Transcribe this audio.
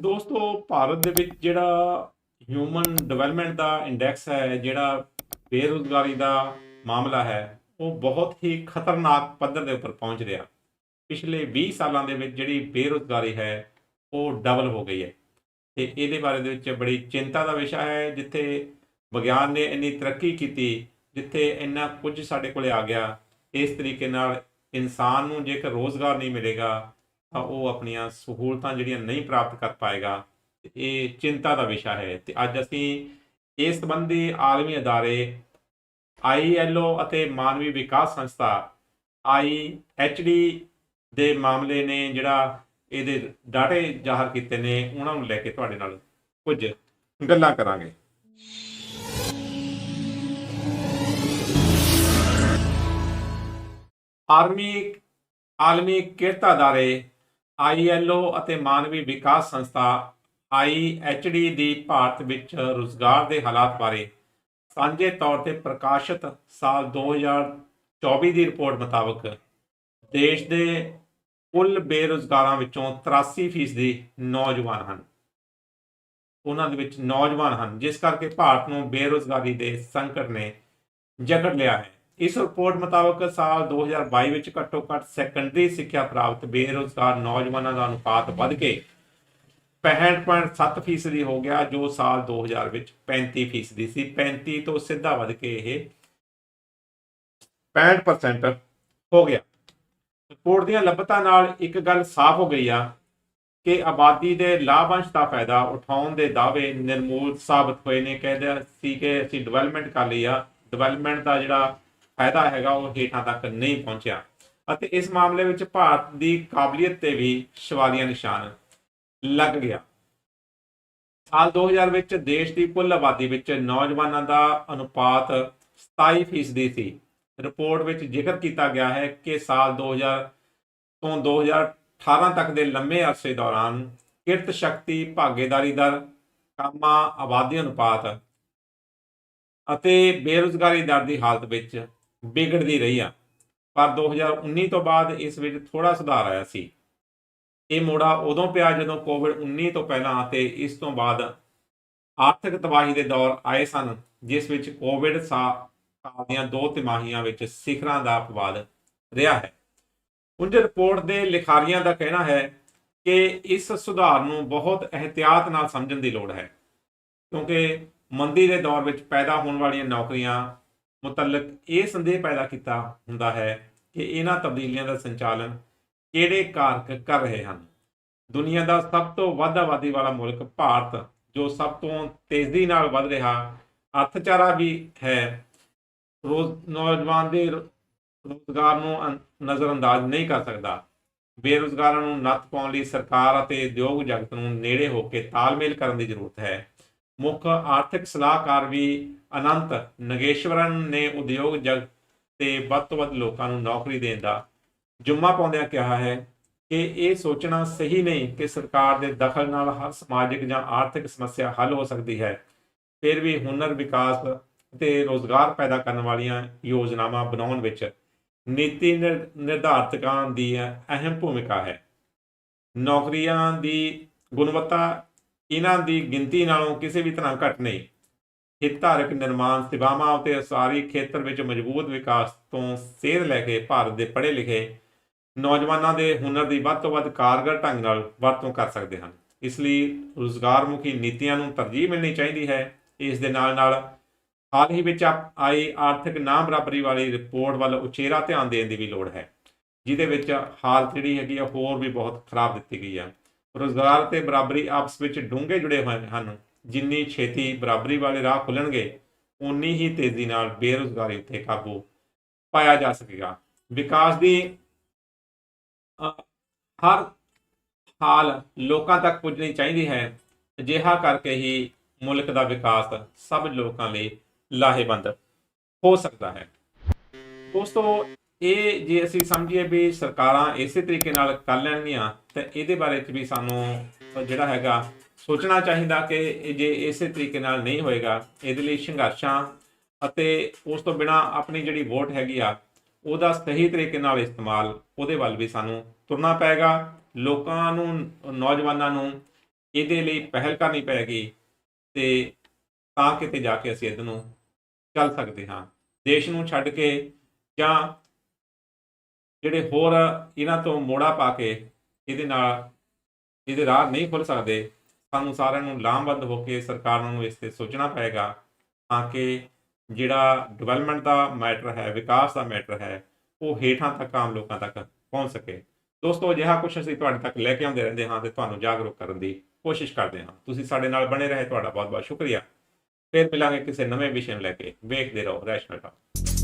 ਦੋਸਤੋ, ਭਾਰਤ ਦੇ ਵਿੱਚ ਜਿਹੜਾ ਹਿਊਮਨ ਡਿਵੈਲਪਮੈਂਟ ਦਾ ਇੰਡੈਕਸ ਹੈ, ਜਿਹੜਾ ਬੇਰੁਜ਼ਗਾਰੀ ਦਾ ਮਾਮਲਾ ਹੈ, ਉਹ ਬਹੁਤ ਹੀ ਖਤਰਨਾਕ ਪੱਧਰ ਦੇ ਉੱਪਰ ਪਹੁੰਚ ਰਿਹਾ। ਪਿਛਲੇ 20 ਸਾਲਾਂ ਦੇ ਵਿੱਚ ਜਿਹੜੀ ਬੇਰੁਜ਼ਗਾਰੀ ਹੈ, ਉਹ ਡਬਲ ਹੋ ਗਈ ਹੈ। ਤੇ ਇਹਦੇ ਬਾਰੇ ਦੇ ਵਿੱਚ ਬੜੀ ਚਿੰਤਾ ਦਾ ਵਿਸ਼ਾ ਹੈ, ਜਿੱਥੇ ਵਿਗਿਆਨ ਨੇ ਇੰਨੀ ਤਰੱਕੀ ਕੀਤੀ, ਜਿੱਥੇ ਇੰਨਾ ਕੁਝ ਸਾਡੇ ਕੋਲੇ ਆ ਗਿਆ। ਇਸ ਤਰੀਕੇ ਨਾਲ ਇਨਸਾਨ ਨੂੰ ਜੇਕਰ ਰੋਜ਼ਗਾਰ ਨਹੀਂ ਮਿਲੇਗਾ ਤਾਂ ਉਹ ਆਪਣੀਆਂ ਸਹੂਲਤਾਂ ਜਿਹੜੀਆਂ ਨਹੀਂ ਪ੍ਰਾਪਤ ਕਰ ਪਾਏਗਾ ਇਹ ਚਿੰਤਾ ਦਾ ਵਿਸ਼ਾ ਹੈ। ਤੇ ਅੱਜ ਅਸੀਂ ਇਸ ਸੰਬੰਧੀ ਆਲਮੀ ਅਦਾਰੇ ILO ਅਤੇ ਮਾਨਵੀ ਵਿਕਾਸ ਸੰਸਥਾ IHD ਦੇ ਮਾਮਲੇ ਨੇ ਜਿਹੜਾ ਇਹਦੇ ਡਾਟੇ ਜ਼ਾਹਰ ਕੀਤੇ ਨੇ, ਉਹਨਾਂ ਨੂੰ ਲੈ ਕੇ ਤੁਹਾਡੇ ਨਾਲ ਕੁਝ ਗੱਲਾਂ ਕਰਾਂਗੇ। ਆਰਮੀ ਆਲਮੀ ਕਿਰਤ ਅਦਾਰੇ ILO ਅਤੇ ਮਾਨਵੀ ਵਿਕਾਸ ਸੰਸਥਾ IHD ਦੀ ਭਾਰਤ ਵਿੱਚ ਰੁਜ਼ਗਾਰ ਦੇ ਹਾਲਾਤ ਬਾਰੇ ਸਾਂਝੇ ਤੌਰ ਤੇ ਪ੍ਰਕਾਸ਼ਿਤ ਸਾਲ 2024 ਦੀ ਰਿਪੋਰਟ ਮੁਤਾਬਕ ਦੇਸ਼ ਦੇ ਕੁੱਲ ਬੇਰੁਜ਼ਗਾਰਾਂ ਵਿੱਚੋਂ 83% ਨੌਜਵਾਨ ਹਨ। ਉਹਨਾਂ ਦੇ ਵਿੱਚ ਨੌਜਵਾਨ ਹਨ, ਜਿਸ ਕਰਕੇ ਭਾਰਤ ਨੂੰ ਬੇਰੁਜ਼ਗਾਰੀ ਦੇ ਸੰਕਟ ਨੇ ਜਕੜ ਲਿਆ ਹੈ। ਇਸ ਰਿਪੋਰਟ ਮੁਤਾਬਕ ਸਾਲ 2022 ਵਿੱਚ ਘੱਟੋ ਘੱਟ ਸੈਕੰਡਰੀ ਸਿੱਖਿਆ ਪ੍ਰਾਪਤ ਬੇਰੁਜ਼ਗਾਰ ਨੌਜਵਾਨਾਂ ਦਾ ਅਨੁਪਾਤ ਵੱਧ ਕੇ 65.7 ਫੀਸਦੀ ਹੋ ਗਿਆ, ਜੋ ਸਾਲ 2000 ਵਿੱਚ 35 ਫੀਸਦੀ ਸੀ। 35 ਤੋਂ ਸਿੱਧਾ ਵੱਧ ਕੇ ਇਹ 65% ਹੋ ਗਿਆ। ਰਿਪੋਰਟ ਦੀਆਂ ਲੱਭਤਾਂ ਨਾਲ ਇੱਕ ਗੱਲ ਸਾਫ਼ ਹੋ ਗਈ ਆ ਕਿ ਆਬਾਦੀ ਦੇ ਲਾਭਾਂਸ਼ ਦਾ ਫਾਇਦਾ ਉਠਾਉਣ ਦੇ ਦਾਅਵੇ ਨਿਰਮੂਲ ਸਾਬਤ ਹੋਏ ਨੇ। ਕਹਿੰਦੇ ਸੀ ਕਿ ਅਸੀਂ ਡਿਵੈਲਪਮੈਂਟ ਕਰ ਲਈ ਆ। ਡਿਵੈਲਪਮੈਂਟ ਦਾ ਜਿਹੜਾ ਫਾਇਦਾ ਹੈਗਾ, ਉਹ ਹੇਠਾਂ ਤੱਕ ਨਹੀਂ ਪਹੁੰਚਿਆ। ਅਤੇ ਇਸ ਮਾਮਲੇ ਵਿੱਚ ਭਾਰਤ ਦੀ ਕਾਬਲੀਅਤ ਤੇ ਵੀ ਸਵਾਲੀਆ ਨਿਸ਼ਾਨ ਲੱਗ ਗਿਆ। ਸਾਲ 2000 ਵਿੱਚ ਦੇਸ਼ ਦੀ ਕੁੱਲ ਆਬਾਦੀ ਵਿੱਚ ਨੌਜਵਾਨਾਂ ਦਾ ਅਨੁਪਾਤ 27% ਸੀ। ਰਿਪੋਰਟ ਵਿੱਚ ਜ਼ਿਕਰ ਕੀਤਾ ਗਿਆ ਹੈ ਕਿ ਸਾਲ 2000 ਤੋਂ 2018 ਤੱਕ ਦੇ ਲੰਮੇ ਅਰਸੇ ਦੌਰਾਨ ਕਿਰਤ ਸ਼ਕਤੀ, ਭਾਗੀਦਾਰੀ ਦਰ, ਕਾਮਾ, ਆਬਾਦੀ ਅਨੁਪਾਤ ਅਤੇ ਬੇਰੁਜ਼ਗਾਰੀ ਦਰ ਦੀ ਹਾਲਤ ਵਿੱਚ ਵਿਗੜਦੀ ਰਹੀ ਆ। ਪਰ 2019 ਤੋਂ ਬਾਅਦ ਇਸ ਵਿੱਚ ਥੋੜਾ ਸੁਧਾਰ ਆਇਆ ਸੀ। ਇਹ ਮੋੜਾ ਉਦੋਂ ਪਿਆ ਜਦੋਂ ਕੋਵਿਡ-19 ਤੋਂ ਪਹਿਲਾਂ ਅਤੇ ਇਸ ਤੋਂ ਬਾਅਦ ਆਰਥਿਕ ਤਬਾਹੀ ਦੇ ਦੌਰ ਆਏ ਸਨ, ਜਿਸ ਵਿੱਚ ਕੋਵਿਡ ਸਾਲ ਦੀਆਂ ਦੋ ਤਿਮਾਹੀਆਂ ਵਿੱਚ ਸਿਖਰਾਂ ਦਾ ਅਪਵਾਦ ਰਿਹਾ ਹੈ। ਉਂਝ ਰਿਪੋਰਟ ਦੇ ਲਿਖਾਰੀਆਂ ਦਾ ਕਹਿਣਾ ਹੈ ਕਿ ਇਸ ਸੁਧਾਰ ਨੂੰ ਬਹੁਤ ਇhtiyਾਤ ਨਾਲ ਸਮਝਣ ਦੀ ਲੋੜ ਹੈ, ਕਿਉਂਕਿ ਮੰਦੀ ਦੇ ਦੌਰ ਵਿੱਚ ਪੈਦਾ ਹੋਣ ਵਾਲੀਆਂ ਨੌਕਰੀਆਂ ਮੁਤਲਕ ਇਹ ਸੰਦੇਹ ਪੈਦਾ ਕੀਤਾ ਹੁੰਦਾ ਹੈ ਕਿ ਇਹਨਾਂ ਤਬਦੀਲੀਆਂ ਦਾ ਸੰਚਾਲਨ ਕਿਹੜੇ ਕਾਰਕ ਕਰ ਰਹੇ ਹਨ? ਦੁਨੀਆ ਦਾ ਸਭ ਤੋਂ ਵੱਧ ਆਬਾਦੀ ਵਾਲਾ ਮੁਲਕ ਭਾਰਤ, ਜੋ ਸਭ ਤੋਂ ਤੇਜ਼ੀ ਨਾਲ ਵੱਧ ਰਿਹਾ ਅਰਥਚਾਰਾ ਵੀ ਹੈ। ਰੋਜ਼ ਨੌਜਵਾਨ ਦੇ ਰੋ- ਰੋਜ਼ਗਾਰ ਨੂੰ ਨਜ਼ਰਅੰਦਾਜ਼ ਨਹੀਂ ਕਰ ਸਕਦਾ। ਬੇਰੁਜ਼ਗਾਰਾਂ ਨੂੰ ਨੱਥ ਪਾਉਣ ਲਈ ਸਰਕਾਰ ਅਤੇ ਉਦਯੋਗ ਜਗਤ ਨੂੰ ਨੇੜੇ ਹੋ ਕੇ ਤਾਲਮੇਲ ਕਰਨ ਦੀ ਜ਼ਰੂਰਤ ਹੈ। ਮੁੱਖ ਆਰਥਿਕ ਸਲਾਹਕਾਰ ਵੀ ਅਨੰਤ ਨਗੇਸ਼ਵਰਨ ਨੇ ਉਦਯੋਗ ਜਗਤ ਤੇ ਵੱਧ ਤੋਂ ਵੱਧ ਲੋਕਾਂ ਨੂੰ ਨੌਕਰੀ ਦੇਣ ਦਾ ਜੁਮਾ ਪਾਉਂਦਿਆਂ ਕਿਹਾ ਹੈ ਕਿ ਇਹ ਸੋਚਣਾ ਸਹੀ ਨਹੀਂ ਕਿ ਸਰਕਾਰ ਦੇ ਦਖਲ ਨਾਲ ਹਰ ਸਮਾਜਿਕ ਜਾਂ ਆਰਥਿਕ ਸਮੱਸਿਆ ਹੱਲ ਹੋ ਸਕਦੀ ਹੈ। ਫਿਰ ਵੀ ਹੁਨਰ ਵਿਕਾਸ ਤੇ ਰੋਜ਼ਗਾਰ ਪੈਦਾ ਕਰਨ ਵਾਲੀਆਂ ਯੋਜਨਾਵਾਂ ਬਣਾਉਣ ਵਿੱਚ ਨੀਤੀ ਨਿਰ- ਨਿਰਧਾਰਤਕਾਂ ਦੀ ਅਹਿਮ ਭੂਮਿਕਾ ਹੈ। ਨੌਕਰੀਆਂ ਦੀ ਗੁਣਵੱਤਾ ਇਹਨਾਂ ਦੀ ਗਿਣਤੀ ਨਾਲੋਂ ਕਿਸੇ ਵੀ ਤਰ੍ਹਾਂ ਘੱਟ ਨਹੀਂ। ਹਿੱਤਧਾਰਕ ਨਿਰਮਾਣ ਸੇਵਾਵਾਂ ਅਤੇ ਉਸਾਰੀ ਖੇਤਰ ਵਿੱਚ ਮਜ਼ਬੂਤ ਵਿਕਾਸ ਤੋਂ ਸੇਧ ਲੈ ਕੇ ਭਾਰਤ ਦੇ ਪੜ੍ਹੇ ਲਿਖੇ ਨੌਜਵਾਨਾਂ ਦੇ ਹੁਨਰ ਦੀ ਵੱਧ ਤੋਂ ਵੱਧ ਕਾਰਗਰ ਢੰਗ ਨਾਲ ਵਰਤੋਂ ਕਰ ਸਕਦੇ ਹਨ। ਇਸ ਲਈ ਰੁਜ਼ਗਾਰ ਮੁਖੀ ਨੀਤੀਆਂ ਨੂੰ ਤਰਜੀਹ ਮਿਲਣੀ ਚਾਹੀਦੀ ਹੈ। ਇਸ ਦੇ ਨਾਲ ਨਾਲ ਹਾਲ ਹੀ ਵਿੱਚ ਆਈ ਆਰਥਿਕ ਨਾ ਬਰਾਬਰੀ ਵਾਲੀ ਰਿਪੋਰਟ ਵੱਲ ਉਚੇਰਾ ਧਿਆਨ ਦੇਣ ਦੀ ਵੀ ਲੋੜ ਹੈ, ਜਿਹਦੇ ਵਿੱਚ ਹਾਲਤ ਜਿਹੜੀ ਹੈਗੀ ਆ ਹੋਰ ਵੀ ਬਹੁਤ ਖਰਾਬ ਦਿੱਤੀ ਗਈ ਆ। ਰੁਜ਼ਗਾਰ ਤੇ ਬਰਾਬਰੀ ਆਪਸ ਵਿੱਚ ਡੂੰਘੇ ਜੁੜੇ ਹੋਏ ਹਨ। ਜਿੰਨੀ ਛੇਤੀ ਬਰਾਬਰੀ ਵਾਲੇ ਰਾਹ ਖੁੱਲਣਗੇ ਉਨੀ ਹੀ ਤੇਜ਼ੀ ਨਾਲ ਬੇਰੁਜ਼ਗਾਰੀ ਉੱਤੇ ਕਾਬੂ ਪਾਇਆ ਜਾ ਸਕੇਗਾ। ਵਿਕਾਸ ਦੀ ਹਰ ਹਾਲ ਲੋਕਾਂ ਤੱਕ ਪੁੱਜਣੀ ਚਾਹੀਦੀ ਹੈ। ਅਜਿਹਾ ਕਰਕੇ ਹੀ ਮੁਲਕ ਦਾ ਵਿਕਾਸ ਸਭ ਲੋਕਾਂ ਲਈ ਲਾਹੇਵੰਦ ਹੋ ਸਕਦਾ ਹੈ। ਦੋਸਤੋ ਇਹ ਜੇ ਅਸੀਂ ਸਮਝੀਏ ਵੀ ਸਰਕਾਰਾਂ ਇਸੇ ਤਰੀਕੇ ਨਾਲ ਕਰ ਲੈਣਗੀਆਂ, ਤਾਂ ਇਹਦੇ ਬਾਰੇ ਚ ਵੀ ਸਾਨੂੰ ਜਿਹੜਾ ਹੈਗਾ ਸੋਚਣਾ ਚਾਹੀਦਾ ਕਿ ਇਹ ਜੇ ਇਸੇ ਤਰੀਕੇ ਨਾਲ ਨਹੀਂ ਹੋਏਗਾ, ਇਹਦੇ ਲਈ ਸੰਘਰਸ਼ਾਂ ਅਤੇ ਉਸ ਤੋਂ ਬਿਨਾ ਆਪਣੀ ਜਿਹੜੀ ਵੋਟ ਹੈਗੀ ਆ, ਉਹਦਾ ਸਹੀ ਤਰੀਕੇ ਨਾਲ ਇਸਤੇਮਾਲ, ਉਹਦੇ ਵੱਲ ਵੀ ਸਾਨੂੰ ਤੁਰਨਾ ਪਏਗਾ। ਲੋਕਾਂ ਨੂੰ, ਨੌਜਵਾਨਾਂ ਨੂੰ ਇਹਦੇ ਲਈ ਪਹਿਲ ਕਰਨੀ ਪੈਗੀ ਤੇ ਤਾਂ ਕਿਤੇ ਜਾ ਕੇ ਅਸੀਂ ਇਹਦੇ ਨੂੰ ਚੱਲ ਸਕਦੇ ਹਾਂ। ਦੇਸ਼ ਨੂੰ ਛੱਡ ਕੇ ਜਾਂ ਜਿਹੜੇ ਹੋਰ ਇਹਨਾਂ ਤੋਂ ਮੋੜਾ ਪਾ ਕੇ ਇਹਦੇ ਨਾਲ ਇਹਦੇ ਰਾਹ ਨਹੀਂ ਖੁੱਲ ਸਕਦੇ, ਸਾਨੂੰ ਸਾਰਿਆਂ ਨੂੰ ਲਾਮਬੰਦ ਹੋ ਕੇ ਸਰਕਾਰ ਨੂੰ ਇਸ ਤੇ ਸੋਚਣਾ ਪਏਗਾ ਤਾਂ ਕਿ ਜਿਹੜਾ ਡਿਵੈਲਪਮੈਂਟ ਦਾ ਮੈਟਰ ਹੈ, ਵਿਕਾਸ ਦਾ ਮੈਟਰ ਹੈ, ਉਹ ਹੇਠਾਂ ਤੱਕ ਆਮ ਲੋਕਾਂ ਤੱਕ ਪਹੁੰਚ ਸਕੇ। ਦੋਸਤੋ, ਅਜਿਹਾ ਕੁਝ ਅਸੀਂ ਤੁਹਾਡੇ ਤੱਕ ਲੈ ਕੇ ਆਉਂਦੇ ਰਹਿੰਦੇ ਹਾਂ ਤੇ ਤੁਹਾਨੂੰ ਜਾਗਰੂਕ ਕਰਨ ਦੀ ਕੋਸ਼ਿਸ਼ ਕਰਦੇ ਹਾਂ। ਤੁਸੀਂ ਸਾਡੇ ਨਾਲ ਬਣੇ ਰਹੇ, ਤੁਹਾਡਾ ਬਹੁਤ ਬਹੁਤ ਸ਼ੁਕਰੀਆ। ਫਿਰ ਮਿਲਾਂਗੇ ਕਿਸੇ ਨਵੇਂ ਵਿਸ਼ੇ ਨੂੰ ਲੈ ਕੇ। ਵੇਖਦੇ ਰਹੋ ਰੈਸ਼ਨਲ ਟਾਕ